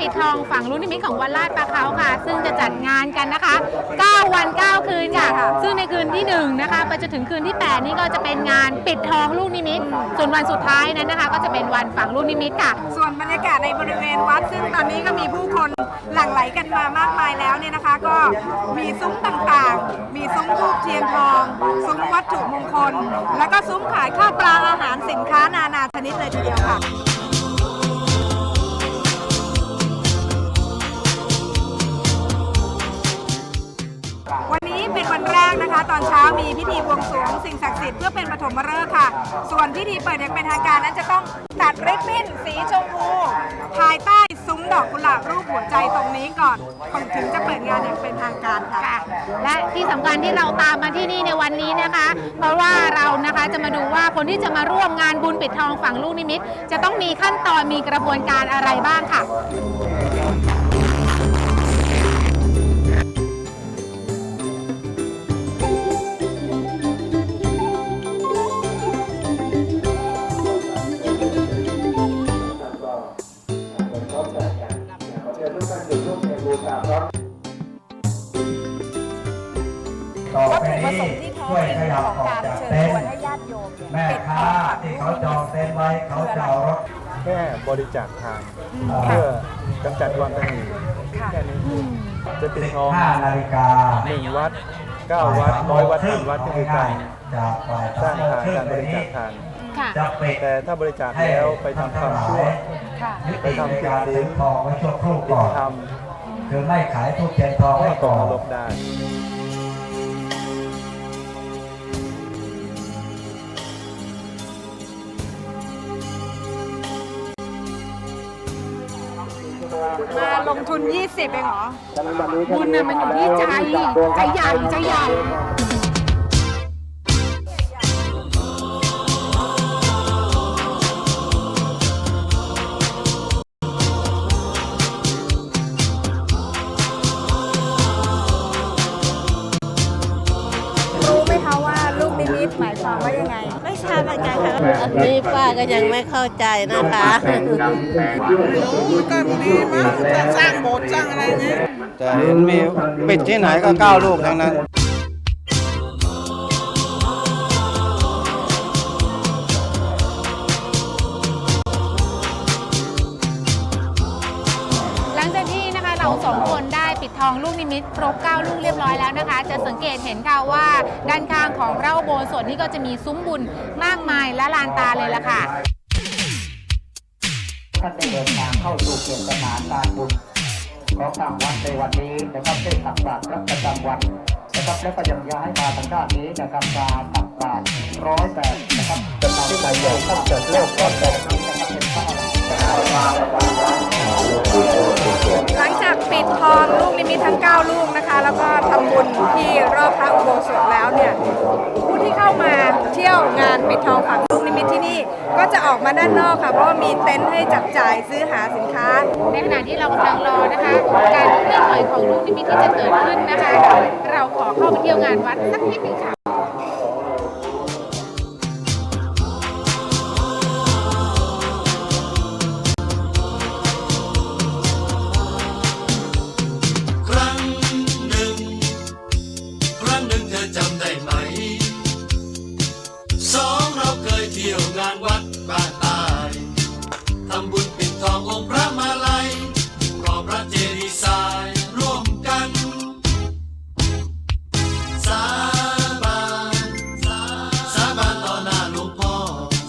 ปิดทองฝั่งลูกนิมิตของวัดลาดประเขาค่ะ ซึ่งจะจัดงานกันนะคะ 9 วัน 9 คืนค่ะ ซึ่งในคืนที่ 1 นะคะไปจนถึงคืนที่ 8 นี่ก็จะเป็นงานปิดทองลูกนิมิต ส่วนวันสุดท้ายนั้นนะคะ ก็จะเป็นวันฝังลูกนิมิตค่ะ ส่วนบรรยากาศในบริเวณวัด ซึ่งตอนนี้ก็มีผู้คนหลั่งไหลกันมามากมายแล้วเนี่ยนะคะ ก็มีซุ้มต่างๆ มีซุ้มทูบเทียนทอง ซุ้มวัตถุมงคล แล้วก็ซุ้มขายข้าวปลาอาหารสินค้านานาชนิดเลยทีเดียวค่ะ วันแรกนะคะ ตอนเช้ามีพิธีบวงสรวงสิ่งศักดิ์สิทธิ์เพื่อเป็นปฐมฤกษ์ค่ะ ส่วนพิธีเปิดอย่างเป็นทางการนั้นจะต้องตัดริบบิ้นสีชมพูภายใต้ซุ้มดอกกุหลาบรูปหัวใจตรงนี้ก่อนถึงจะเปิดงานอย่างเป็นทางการค่ะ ค่ะและที่สำคัญที่เราตามมาที่นี่ในวันนี้นะคะ เพราะว่าเรานะคะจะมาดูว่าคนที่จะมาร่วมงานบุญปิดทองฝังลูกนิมิต จะต้องมีขั้นตอนมีกระบวนการอะไรบ้างค่ะ ปถุประสนี้งค์ที่แท้ช่วยจขริงยับของออกการจากเชิญเต็ชนวนท์ให้ญาติโยมเนี่ยแม่ปิดทค้าองฝังที่ลูเขากจองเต็นท์ไว้เขาจะเอารถแค่บริจาคทานเพื่อกำจัดความตนีแค่นี้จะปิดทอง5นาฬิกาหนึ่งวัดเก้าวัดร้อยวัดพันวัดก็คือการจากฝ่ายสร้างโมทานครึ่การบไปรินี้จาคทานค่ะจะปิดแต่ถ้าบริจาคแล้วไปทำความชั่วค่ะยุติในการซื้อทองไว้ชั่วครู่ก่อนทคือไม่ขายทุกเทียนทองำไว้ให้ตก่กอนนรกได้ ลงทุน 20เองเหรอ บุญเนี่ยมันอยู่ที่ใจ ใจใหญ่ ใจใหญ่ รู้ไหมคะว่าลูกนิมิตหมายความว่ายังไง ไม่ทราบเหมือนกันค่ะ อันนี้ป้าก็ยังไม่เข้าใจนะคะแต่เห็นมีปิดที่ไหนก็เก้าลูกทั้งนั้น องลูกนิมิตครบ 9 ลูกเรียบร้อยแล้วนะคะ จะสังเกตเห็นค่ะว่าด้านข้างของพระอุโบสถนี่ก็จะมีซุ้มบุญมากมายและลานตาเลยล่ะค่ะท่านได้เดินทางเข้าสู่เกียรติสถานการบุญของทางวัดในวันนี้นะครับได้ตักบาตรรับประจำวันนะครับแล้วก็ยังย้ายมาทางด้านนี้นะครับการตักบาตรร้อยแปดนะครับจะทำให้ใจใหญ่ท่านเกิดโลกก็ นิมิตทั้ง 9 ลูกนะคะ แล้วก็ทำบุญที่รอบพระอุโบสถแล้วเนี่ยผู้ที่เข้ามาเที่ยวงานปิดทองฝังลูกนิมิตที่นี่ก็จะออกมาด้านนอกค่ะเพราะว่ามีเต็นท์ให้จับจ่ายซื้อหาสินค้า ในขณะที่เรากำลังรอนะคะ การเคลื่อนไหวของลูกนิมิตที่จะเกิดขึ้นนะคะ เราขอเข้าไปเที่ยวงานวัดสักนิดนึงค่ะ อจำได้ไหม สองเราเคยเที่ยวงานวัดบ้านตายทำบุญปิดทององค์พระมาลัยรอพระเจดีย์ทรายร่วมกันสาบานสาบานต่อหน้าหลวงพ่อ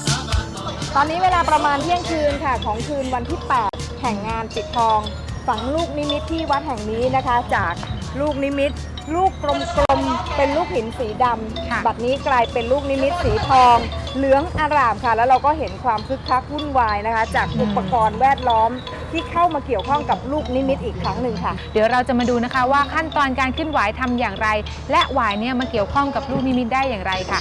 สาบานต่อหน้า ตอนนี้เวลาประมาณเที่ยงคืนค่ะ ของคืนวันที่ 8 แห่งงานปิดทอง ฝังลูกนิมิตที่วัดแห่งนี้นะคะ จากลูกนิมิต ลูกกลมๆ เป็นลูกหินสีดค่ะำบัดนี้กลายเป็นลูกนิมิตสีทอง เหลืองอารามค่ะ แล้วเราก็เห็นความคึกคักวุ่นวายนะคะ จากอุปกรณ์แวดล้อมที่เข้ามาเกี่ยวข้องกับลูกนิมิตอีกครั้งหนึ่งค่ะ เดี๋ยวเราจะมาดูนะคะว่าขั้นตอนการขึ้นหวายทำอย่างไร และหวายเนี่ยมาเกี่ยวข้องกับลูกนิมิตได้อย่างไรค่ะ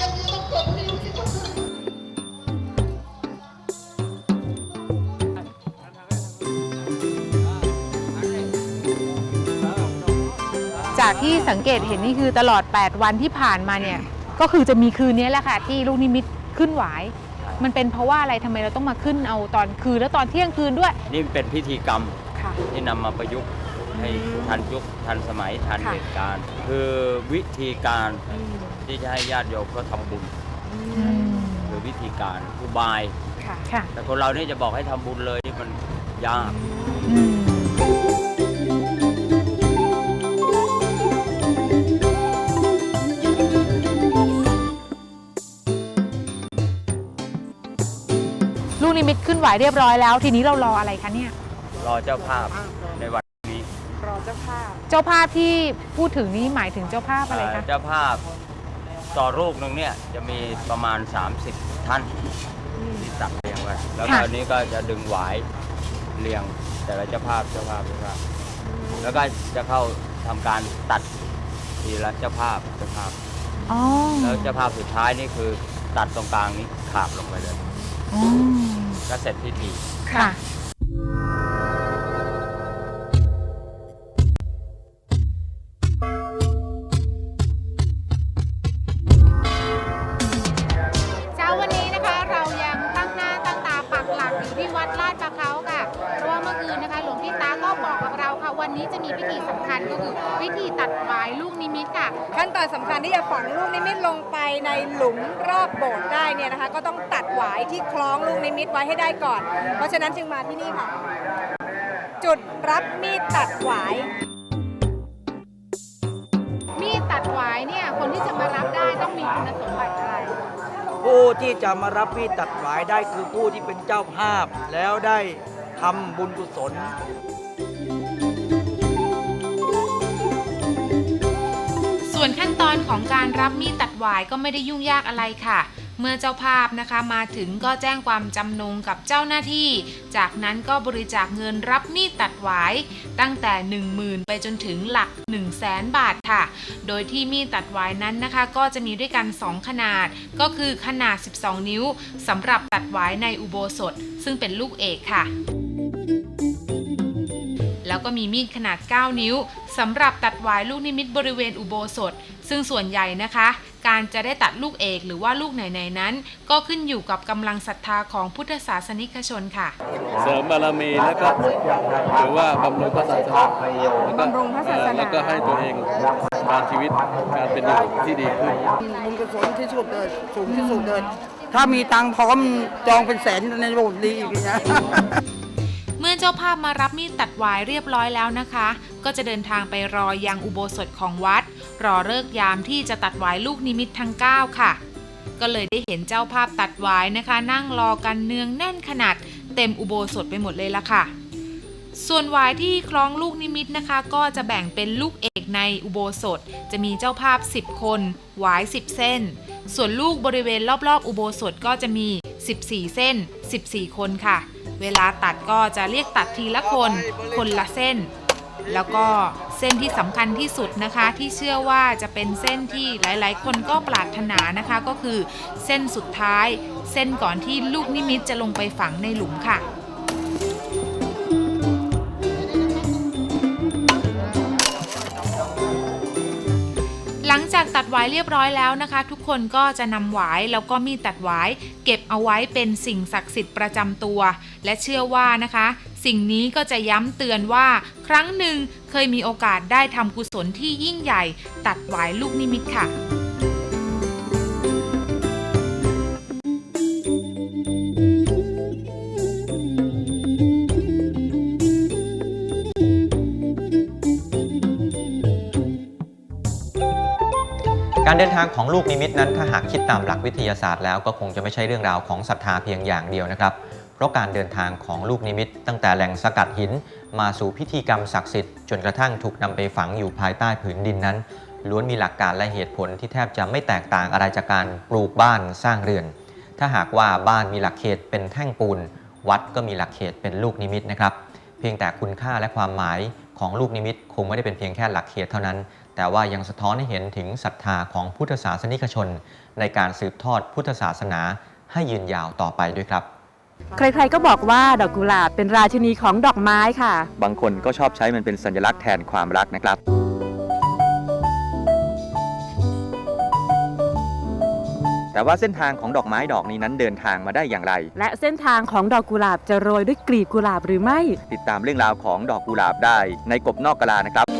จากที่สังเกตเห็นนี่คือตลอด 8 วันที่ผ่านมาเนี่ย ก็คือจะมีคืนนี้แหละค่ะ ที่ลูกนิมิตขึ้นหวาย มันเป็นเพราะว่าอะไรทำไมเราต้องมาขึ้นเอาตอนคืนแล้วตอนเที่ยงคืนด้วย นี่เป็นพิธีกรรมค่ะที่นำมาประยุกต์ให้ทันยุคทันสมัยทันค่ะเหตุการณ์ คือวิธีการที่จะให้ญาติโยมก็ทำบุญคือวิธีการอุบายค่ะค่ะแต่คนเรานี่จะบอกให้ทำบุญเลยนี่มันยาก กนิมิตขึ้นไหวเรียบร้อยแล้ว ทีนี้เรารออะไรคะเนี่ย รอเจ้าภาพในวันนี้รอเจ้าภาพ เจ้าภาพที่พูดถึงนี้หมายถึงเจ้าภาพอะไรเอ่อคะ เจ้าภาพต่อรูปหนึ่งเนี่ยจะมีประมาณ 30 ท่านที่ตัดเรียงไว้แล้วตอนนี้ก็จะดึงหวายเรียงแต่ละเจ้าภาพเจ้าภาพเจ้าภาพ แล้วก็จะเข้าทำการตัดทีละเจ้าภาพเจ้าภาพ อ๋อแล้วเจ้าภาพสุดท้ายนี่คือตัดตรงกลางนี้ขาบลงไปเลย อ๋อ ก็เสร็จพิธีค่ะ จะมีพิธีสำคัญก็คือพิธีตัดหวายลูกนิมิตค่ะ ขั้นตอนสำคัญที่จะฝังลูกนิมิตลงไปในหลุมรอบโบสถ์ได้เนี่ยนะคะ ก็ต้องตัดหวายที่คล้องลูกนิมิตไว้ให้ได้ก่อน เพราะฉะนั้นจึงมาที่นี่ค่ะ จุดรับมีดตัดหวาย มีดตัดหวายเนี่ยคนที่จะมารับได้ต้องมีคุณสมบัติอะไร ผู้ที่จะมารับมีดตัดหวายได้คือผู้ที่เป็นเจ้าภาพ แล้วได้ทำบุญกุศล ส่วนขั้นตอนของการรับมีดตัดหวายก็ไม่ได้ยุ่งยากอะไรค่ะ เมื่อเจ้าภาพนะคะมาถึงก็แจ้งความจำนงกับเจ้าหน้าที่ จากนั้นก็บริจาคเงินรับมีดตัดหวายตั้งแต่ 10,000 ไปจนถึงหลัก 1 0 0 0 0แสนบาทค่ะ โดยที่มีดตัดหวายนั้นนะคะ ก็จะมีด้วยกัน 2 ขนาด ก็คือขนาด 12 นิ้วสำหรับตัดหวายในอุโบสถ ซึ่งเป็นลูกเอกค่ะ แล้วก็มีมีดขนาด 9 นิ้วสำหรับตัดหวายลูกนิมิตบริเวณอุโบสถ ซึ่งส่วนใหญ่นะคะ การจะได้ตัดลูกเอกหรือว่าลูกไหนๆนั้น ก็ขึ้นอยู่กับกำลังศรัทธาของพุทธศาสนิกชนค่ะ เสริมบารมีแล้วก็ถือว่าบำรุงพระศาสนาแล้วก็บำรุงพระศาสนาแล้วก็ให้ตัวเองการชีวิตการเป็นอยู่ที่ดีขึ้นบุญกุศลที่สุดเลยสูงที่สุดเลยถ้ามีตังค์พร้อมจองเป็นแสนในโบสถ์ดีอีกนะเมื่อเจ้าภาพมารับมีดตัดวายเรียบร้อยแล้วนะคะ ก็จะเดินทางไปรอยังอุโบสถของวัด รอเลิกยามที่จะตัดวายลูกนิมิตทั้ง 9 ค่ะ ก็เลยได้เห็นเจ้าภาพตัดวายนะคะ นั่งรอกันเนืองแน่นขนาดเต็มอุโบสถไปหมดเลยละค่ะ ส่วนวายที่คล้องลูกนิมิตนะคะ ก็จะแบ่งเป็นลูกเอกในอุโบสถ จะมีเจ้าภาพ 10 คนวาย 10 เส้น ส่วนลูกบริเวณรอบๆ อุโบสถก็จะมี 14 เส้น 14 คนค่ะ เวลาตัดก็จะเรียกตัดทีละคน คนละเส้น แล้วก็เส้นที่สำคัญที่สุดนะคะ ที่เชื่อว่าจะเป็นเส้นที่หลาย ๆ คนก็ปรารถนานะคะ ก็คือเส้นสุดท้าย เส้นก่อนที่ลูกนิมิตจะลงไปฝังในหลุมค่ะ หวายเรียบร้อยแล้วนะคะ ทุกคนก็จะนำหวายแล้วก็มีดตัดหวายเก็บเอาไว้เป็นสิ่งศักดิ์สิทธิ์ประจำตัว และเชื่อว่านะคะ สิ่งนี้ก็จะย้ำเตือนว่า ครั้งหนึ่งเคยมีโอกาสได้ทำกุศลที่ยิ่งใหญ่ ตัดหวายลูกนิมิตค่ะ เดินทางของลูกนิมิตนั้นถ้าหากคิดตามหลักวิทยาศาสตร์แล้วก็คงจะไม่ใช่เรื่องราวของศรัทธาเพียงอย่างเดียวนะครับ เพราะการเดินทางของลูกนิมิต ตั้งแต่แหล่งสกัดหิน มาสู่พิธีกรรมศักดิ์สิทธิ์จนกระทั่งถูกนำไปฝังอยู่ภายใต้ผืนดินนั้น ล้วนมีหลักการและเหตุผลที่แทบจะไม่แตกต่างอะไรจากการปลูกบ้านสร้างเรือน ถ้าหากว่าบ้านมีหลักเขตเป็นแท่งปูน วัดก็มีหลักเขตเป็นลูกนิมิตนะครับเพียงแต่คุณค่าและความหมายของลูกนิมิตคงไม่ได้เป็นเพียงแค่หลักเขตเท่านั้น แต่ว่ายังสะท้อนให้เห็นถึงศรัทธาของพุทธศาสนิกชน ในการสืบทอดพุทธศาสนาให้ยืนยาวต่อไปด้วยครับ ใครๆก็บอกว่าดอกกุหลาบเป็นราชินีของดอกไม้ค่ะ บางคนก็ชอบใช้มันเป็นสัญลักษณ์แทนความรักนะครับ แต่ว่าเส้นทางของดอกไม้ดอกนี้นั้นเดินทางมาได้อย่างไร และเส้นทางของดอกกุหลาบจะโรยด้วยกลีบกุหลาบหรือไม่ ติดตามเรื่องราวของดอกกุหลาบได้ในกบนอกกะลานะครับ